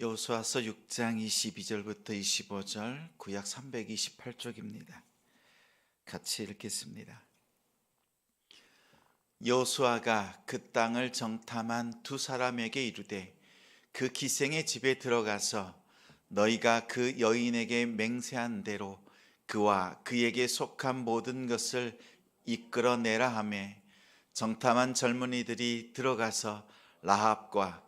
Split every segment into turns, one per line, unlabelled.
여호수아서 6장 22절부터 25절 구약 328쪽입니다. 같이 읽겠습니다. 여호수아가 그 땅을 정탐한 두 사람에게 이르되 그 기생의 집에 들어가서 너희가 그 여인에게 맹세한 대로 그와 그에게 속한 모든 것을 이끌어내라 하매 정탐한 젊은이들이 들어가서 라합과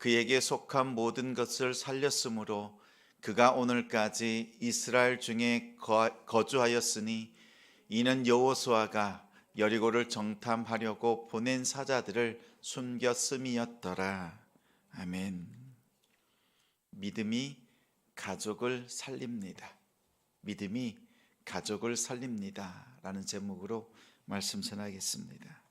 그에게 속한 모든 것을 살렸으므로 그가 오늘까지 이스라엘 중에 거주하였으니 이는 여호수아가 여리고를 정탐하려고 보낸 사자들을 숨겼음이었더라. 아멘. 믿음이 가족을 살립니다. 믿음이 가족을 살립니다. 라는 제목으로 말씀 전하겠습니다.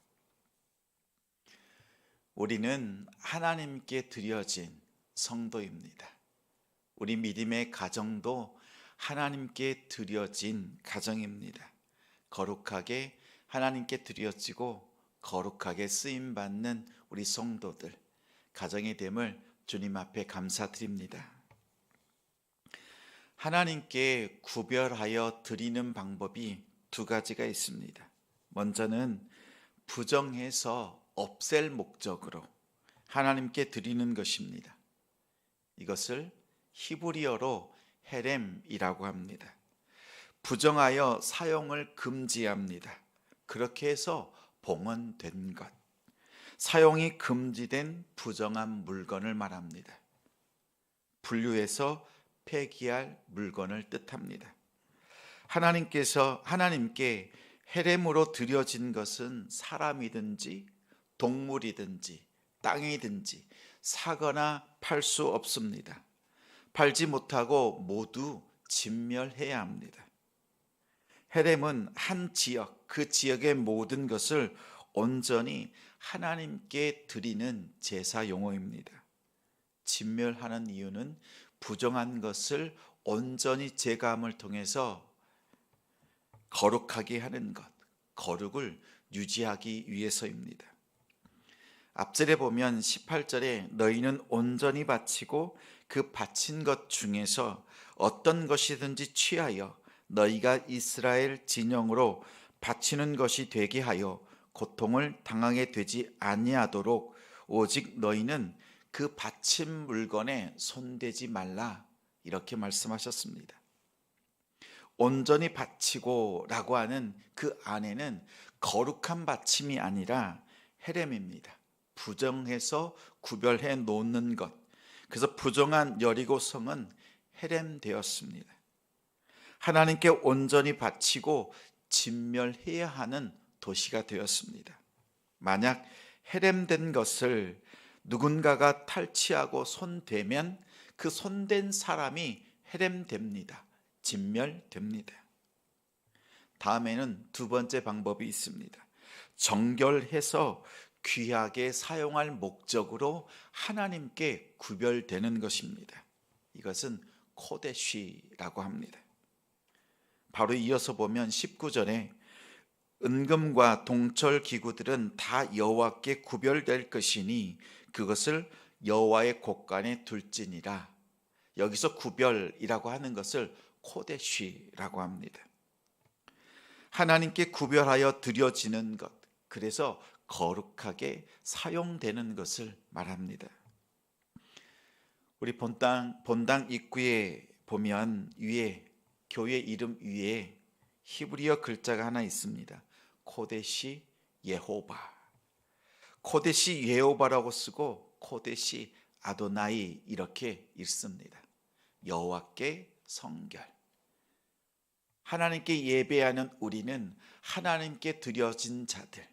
우리는 하나님께 드려진 성도입니다. 우리 믿음의 가정도 하나님께 드려진 가정입니다. 거룩하게 하나님께 드려지고 거룩하게 쓰임 받는 우리 성도들 가정의 됨을 주님 앞에 감사드립니다. 하나님께 구별하여 드리는 방법이 두 가지가 있습니다. 먼저는 부정해서 없앨 목적으로 하나님께 드리는 것입니다. 이것을 히브리어로 헤렘이라고 합니다. 부정하여 사용을 금지합니다. 그렇게 해서 봉헌된 것. 사용이 금지된 부정한 물건을 말합니다. 분류해서 폐기할 물건을 뜻합니다. 하나님께서 하나님께 헤렘으로 드려진 것은 사람이든지 동물이든지 땅이든지 사거나 팔 수 없습니다. 팔지 못하고 모두 진멸해야 합니다. 헤렘은 한 지역, 그 지역의 모든 것을 온전히 하나님께 드리는 제사 용어입니다. 진멸하는 이유는 부정한 것을 온전히 제감을 통해서 거룩하게 하는 것, 거룩을 유지하기 위해서입니다. 앞절에 보면 18절에 너희는 온전히 바치고 그 바친 것 중에서 어떤 것이든지 취하여 너희가 이스라엘 진영으로 바치는 것이 되게 하여 고통을 당하게 되지 아니하도록 오직 너희는 그 바친 물건에 손대지 말라 이렇게 말씀하셨습니다. 온전히 바치고라고 하는 그 안에는 거룩한 바침이 아니라 헤렘입니다. 부정해서 구별해 놓는 것. 그래서 부정한 여리고 성은 헤렘되었습니다. 하나님께 온전히 바치고 진멸해야 하는 도시가 되었습니다. 만약 헤렘된 것을 누군가가 탈취하고 손대면 그 손댄 사람이 헤렘됩니다. 진멸됩니다. 다음에는 두 번째 방법이 있습니다. 정결해서 귀하게 사용할 목적으로 하나님께 구별되는 것입니다. 이것은 코데쉬라고 합니다. 바로 이어서 보면 19절에 은금과 동철 기구들은 다 여호와께 구별될 것이니 그것을 여호와의 곳간에 둘지니라. 여기서 구별이라고 하는 것을 코데쉬라고 합니다. 하나님께 구별하여 드려지는 것, 그래서 거룩하게 사용되는 것을 말합니다. 우리 본당 본당 입구에 보면 위에 교회 이름 위에 히브리어 글자가 하나 있습니다. 코데시 예호바. 코데시 예호바라고 쓰고 코데시 아도나이 이렇게 읽습니다. 여호와께 성결. 하나님께 예배하는 우리는 하나님께 드려진 자들.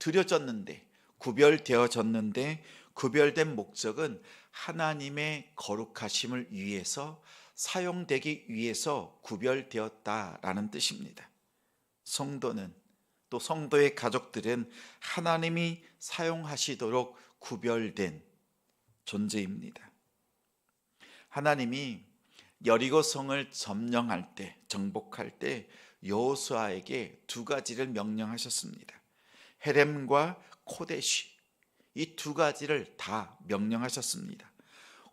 드려졌는데 구별되어졌는데 구별된 목적은 하나님의 거룩하심을 위해서 사용되기 위해서 구별되었다라는 뜻입니다. 성도는 또 성도의 가족들은 하나님이 사용하시도록 구별된 존재입니다. 하나님이 여리고 성을 점령할 때, 정복할 때 여호수아에게 두 가지를 명령하셨습니다. 헤렘과 코데시 이 두 가지를 다 명령하셨습니다.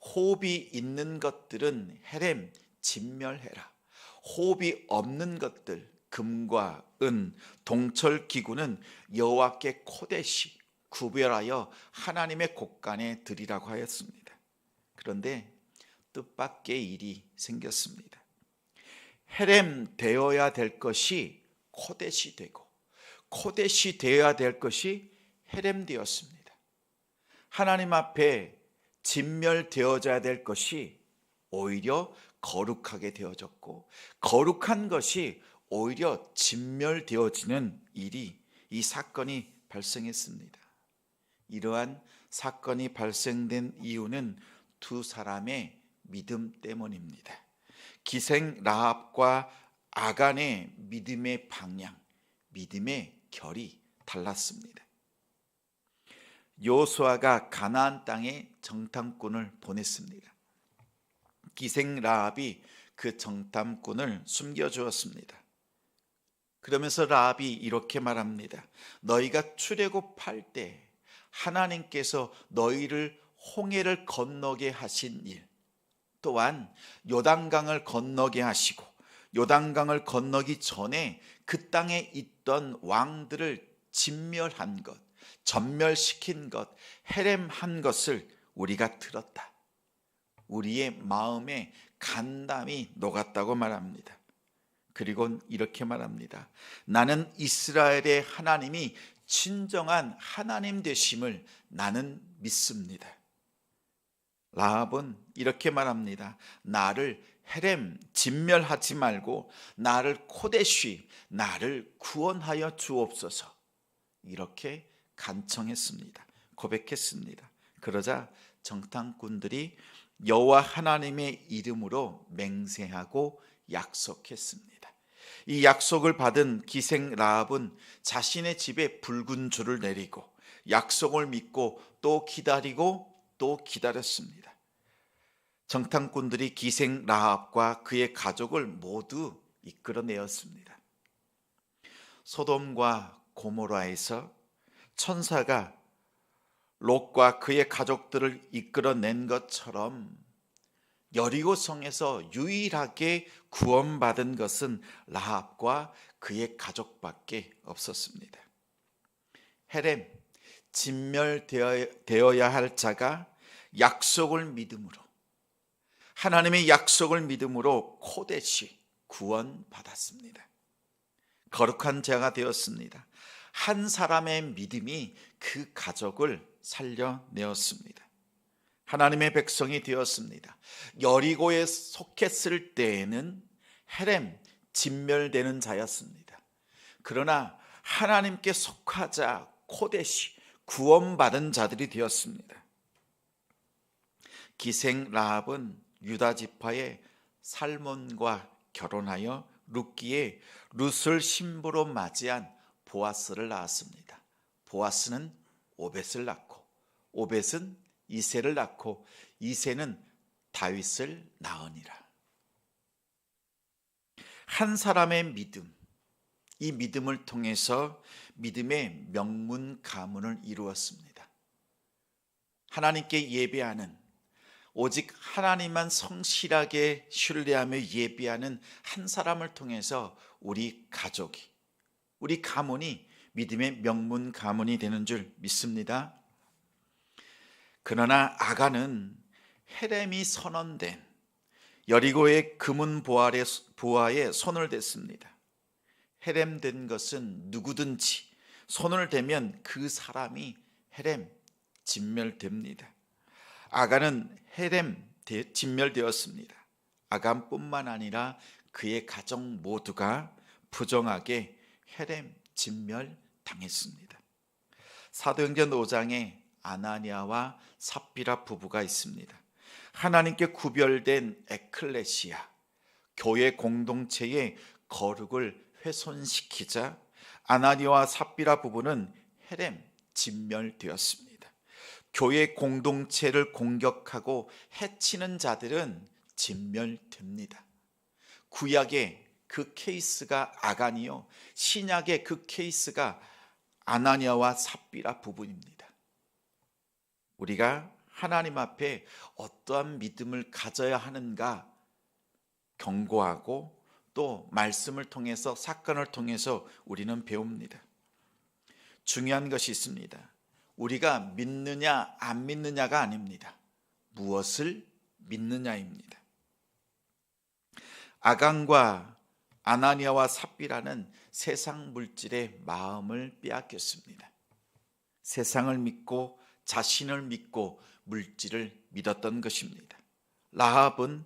호흡이 있는 것들은 헤렘 진멸해라. 호흡이 없는 것들 금과 은, 동철 기구는 여호와께 코데시 구별하여 하나님의 곳간에 드리라고 하였습니다. 그런데 뜻밖의 일이 생겼습니다. 헤렘 되어야 될 것이 코데시 되고 코데시 되어야 될 것이 헤렘 되었습니다. 하나님 앞에 진멸되어져야 될 것이 오히려 거룩하게 되어졌고 거룩한 것이 오히려 진멸되어지는 일이 이 사건이 발생했습니다. 이러한 사건이 발생된 이유는 두 사람의 믿음 때문입니다. 기생 라합과 아간의 믿음의 방향, 믿음의 결이 달랐습니다. 요수아가 가나안 땅에 정탐꾼을 보냈습니다. 기생 라합이 그 정탐꾼을 숨겨 주었습니다. 그러면서 라합이 이렇게 말합니다. 너희가 출애굽할 때 하나님께서 너희를 홍해를 건너게 하신 일 또한 요단강을 건너게 하시고 요단강을 건너기 전에 그 땅에 있던 왕들을 진멸한 것, 전멸시킨 것, 해렘한 것을 우리가 들었다. 우리의 마음에 간담이 녹았다고 말합니다. 그리고 이렇게 말합니다. 나는 이스라엘의 하나님이 진정한 하나님 되심을 나는 믿습니다. 라합은 이렇게 말합니다. 나를 헤렘 진멸하지 말고 나를 코데쉬 나를 구원하여 주옵소서. 이렇게 간청했습니다. 고백했습니다. 그러자 정탐꾼들이 여호와 하나님의 이름으로 맹세하고 약속했습니다. 이 약속을 받은 기생 라합은 자신의 집에 붉은 줄을 내리고 약속을 믿고 또 기다리고 또 기다렸습니다. 정탐꾼들이 기생 라합과 그의 가족을 모두 이끌어내었습니다. 소돔과 고모라에서 천사가 롯과 그의 가족들을 이끌어낸 것처럼 여리고 성에서 유일하게 구원받은 것은 라합과 그의 가족밖에 없었습니다. 헤렘 진멸되어야 할 자가 약속을 믿음으로 하나님의 약속을 믿음으로 코데시 구원받았습니다. 거룩한 자가 되었습니다. 한 사람의 믿음이 그 가족을 살려내었습니다. 하나님의 백성이 되었습니다. 여리고에 속했을 때에는 헤렘 진멸되는 자였습니다. 그러나 하나님께 속하자 코데시 구원받은 자들이 되었습니다. 기생 라합은 유다 지파의 살몬과 결혼하여 룻기에 룻을 신부로 맞이한 보아스를 낳았습니다. 보아스는 오벳을 낳고 오벳은 이세를 낳고 이세는 다윗을 낳으니라. 한 사람의 믿음, 이 믿음을 통해서 믿음의 명문 가문을 이루었습니다. 하나님께 예배하는 오직 하나님만 성실하게 신뢰하며 예배하는 한 사람을 통해서 우리 가족이 우리 가문이 믿음의 명문 가문이 되는 줄 믿습니다. 그러나 아가는 헤렘이 선언된 여리고의 금은 보아에, 보아에 손을 댔습니다. 헤렘된 것은 누구든지 손을 대면 그 사람이 헤렘 진멸됩니다. 아가는 헤렘 진멸되었습니다. 아간뿐만 아니라 그의 가정 모두가 부정하게 헤렘 진멸 당했습니다. 사도행전 5장에 아나니아와 삽비라 부부가 있습니다. 하나님께 구별된 에클레시아 교회 공동체의 거룩을 훼손시키자 아나니와 삽비라 부부는 헤렘 진멸되었습니다. 교회 공동체를 공격하고 해치는 자들은 진멸됩니다. 구약의 그 케이스가 아간이요. 신약의 그 케이스가 아나니아와 삽비라 부분입니다. 우리가 하나님 앞에 어떠한 믿음을 가져야 하는가 경고하고 또 말씀을 통해서 사건을 통해서 우리는 배웁니다. 중요한 것이 있습니다. 우리가 믿느냐 안 믿느냐가 아닙니다. 무엇을 믿느냐입니다. 아간과 아나니아와 삽비라는 세상 물질의 마음을 빼앗겼습니다. 세상을 믿고 자신을 믿고 물질을 믿었던 것입니다. 라합은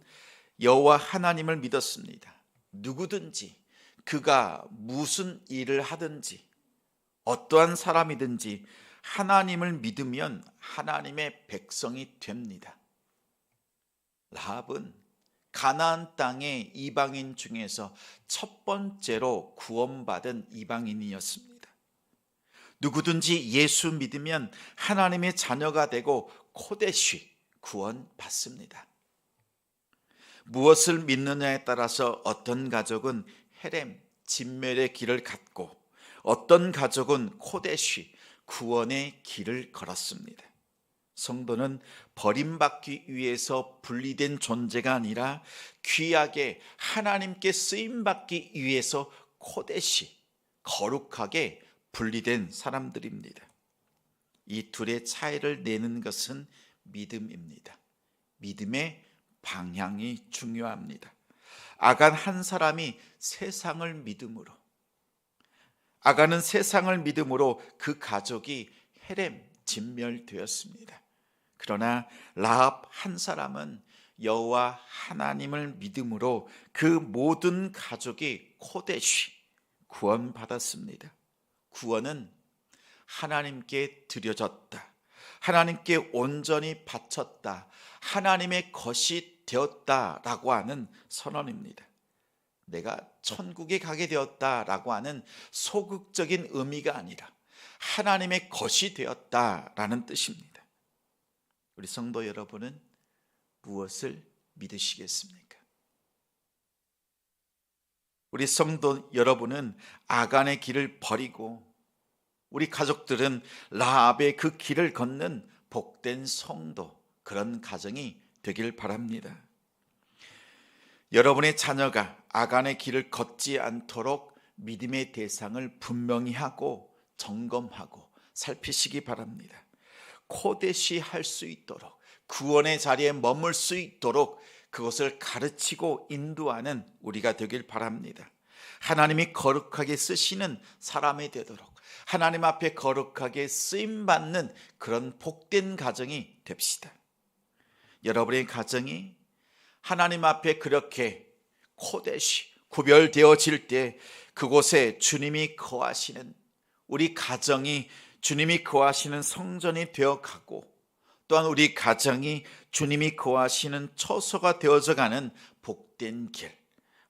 여호와 하나님을 믿었습니다. 누구든지 그가 무슨 일을 하든지 어떠한 사람이든지 하나님을 믿으면 하나님의 백성이 됩니다. 라합은 가나안 땅의 이방인 중에서 첫 번째로 구원받은 이방인이었습니다. 누구든지 예수 믿으면 하나님의 자녀가 되고 코데쉬 구원받습니다. 무엇을 믿느냐에 따라서 어떤 가족은 헤렘 진멸의 길을 갔고 어떤 가족은 코데쉬 구원의 길을 걸었습니다. 성도는 버림받기 위해서 분리된 존재가 아니라 귀하게 하나님께 쓰임 받기 위해서 코데시 거룩하게 분리된 사람들입니다. 이 둘의 차이를 내는 것은 믿음입니다. 믿음의 방향이 중요합니다. 아간 한 사람이 세상을 믿음으로 아간은 세상을 믿음으로 그 가족이 헤렘 진멸되었습니다. 그러나 라합 한 사람은 여호와 하나님을 믿음으로 그 모든 가족이 코데쉬 구원받았습니다. 구원은 하나님께 드려졌다. 하나님께 온전히 바쳤다. 하나님의 것이 되었다라고 하는 선언입니다. 내가 천국에 가게 되었다라고 하는 소극적인 의미가 아니라 하나님의 것이 되었다라는 뜻입니다. 우리 성도 여러분은 무엇을 믿으시겠습니까? 우리 성도 여러분은 아간의 길을 버리고 우리 가족들은 라합의 그 길을 걷는 복된 성도 그런 가정이 되길 바랍니다. 여러분의 자녀가 아간의 길을 걷지 않도록 믿음의 대상을 분명히 하고 점검하고 살피시기 바랍니다. 코데시 할 수 있도록 구원의 자리에 머물 수 있도록 그것을 가르치고 인도하는 우리가 되길 바랍니다. 하나님이 거룩하게 쓰시는 사람이 되도록 하나님 앞에 거룩하게 쓰임 받는 그런 복된 가정이 됩시다. 여러분의 가정이 하나님 앞에 그렇게 코데시 구별되어질 때 그곳에 주님이 거하시는 우리 가정이 주님이 거하시는 성전이 되어 가고 또한 우리 가정이 주님이 거하시는 처소가 되어져 가는 복된 길,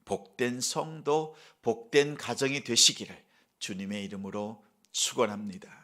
복된 성도, 복된 가정이 되시기를 주님의 이름으로 축원합니다.